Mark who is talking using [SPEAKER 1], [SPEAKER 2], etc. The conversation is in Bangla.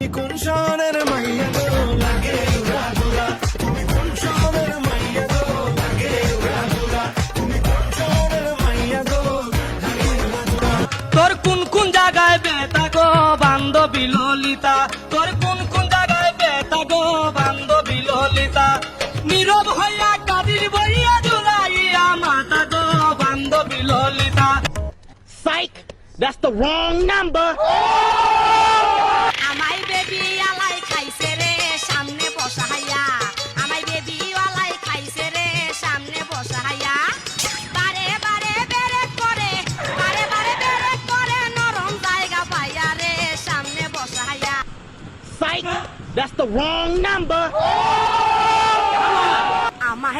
[SPEAKER 1] কোন কোন
[SPEAKER 2] তোর কোন কোন জায়গায় বেতা গো বান্ধবী ললিতা তোর কোন কোন জায়গায় বেতা গো বান্ধবী ললিতা নীরব হইয়া কাদির বইয়া জুলাইয়া মাতা গো বান্ধবী Lalita
[SPEAKER 3] Psych! That's the wrong number! That's the wrong number.
[SPEAKER 4] Oh! I'm a